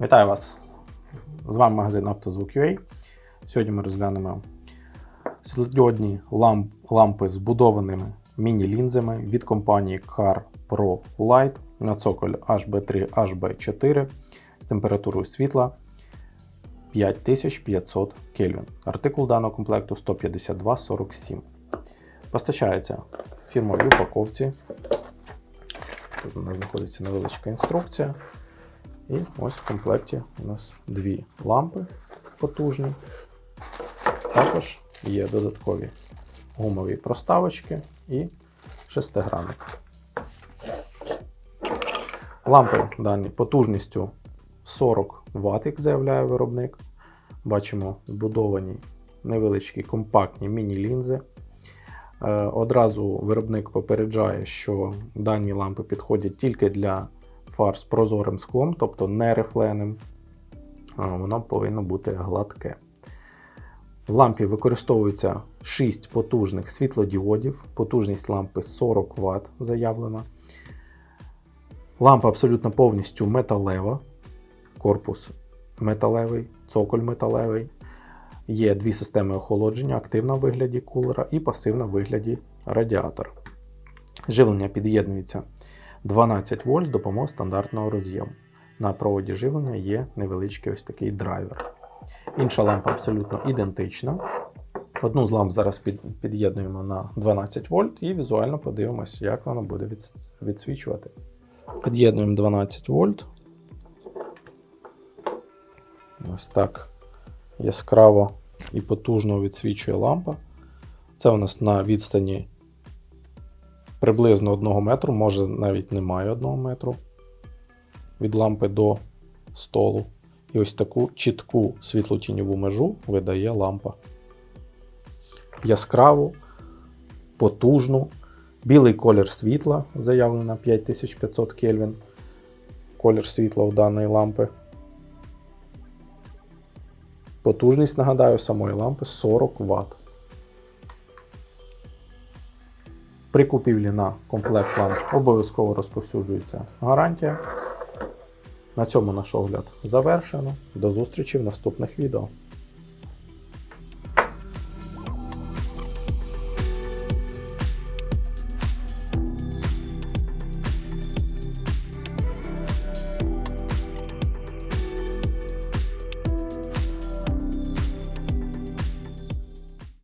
Вітаю вас! З вами магазин «Автозвук.UA». Сьогодні ми розглянемо світлодіодні ламп, лампи з вбудованими міні-лінзами від компанії Car Pro Light на цоколь HB3 HB4 з температурою світла 5500 Кельвін. Артикул даного комплекту 15247. Постачається в фірмовій упаковці. Тут у нас знаходиться невеличка інструкція. І ось в комплекті у нас дві лампи потужні. Також є додаткові гумові проставочки і шестигранник. Лампи дані потужністю 40 Вт, як заявляє виробник. Бачимо вбудовані невеличкі компактні міні-лінзи. Е, Одразу виробник попереджає, що дані лампи підходять тільки для фар з прозорим склом, тобто не рифленим. Воно повинно бути гладке. В лампі використовується 6 потужних світлодіодів, потужність лампи 40 Вт заявлена. Лампа абсолютно повністю металева, корпус металевий, цоколь металевий. Є дві системи охолодження: активна в вигляді кулера і пасивна в вигляді радіатора. Живлення під'єднується 12 вольт з допомогою стандартного роз'єму. На проводі живлення є невеличкий ось такий драйвер. Інша лампа абсолютно ідентична. Одну з ламп зараз під, під'єднуємо на 12 вольт і візуально подивимося, як вона буде від, відсвічувати. Під'єднуємо 12 вольт. Ось так яскраво і потужно відсвічує лампа. Це у нас на відстані приблизно 1 метру, може навіть немає 1 метру від лампи до столу. І ось таку чітку світлотіньову межу видає лампа. Яскраву, потужну, білий колір світла, заявлено 5500 Кельвін. Колір світла у даної лампи. Потужність, нагадаю, самої лампи 40 Вт. При купівлі на комплект вам обов'язково розповсюджується гарантія. На цьому наш огляд завершено. До зустрічі в наступних відео.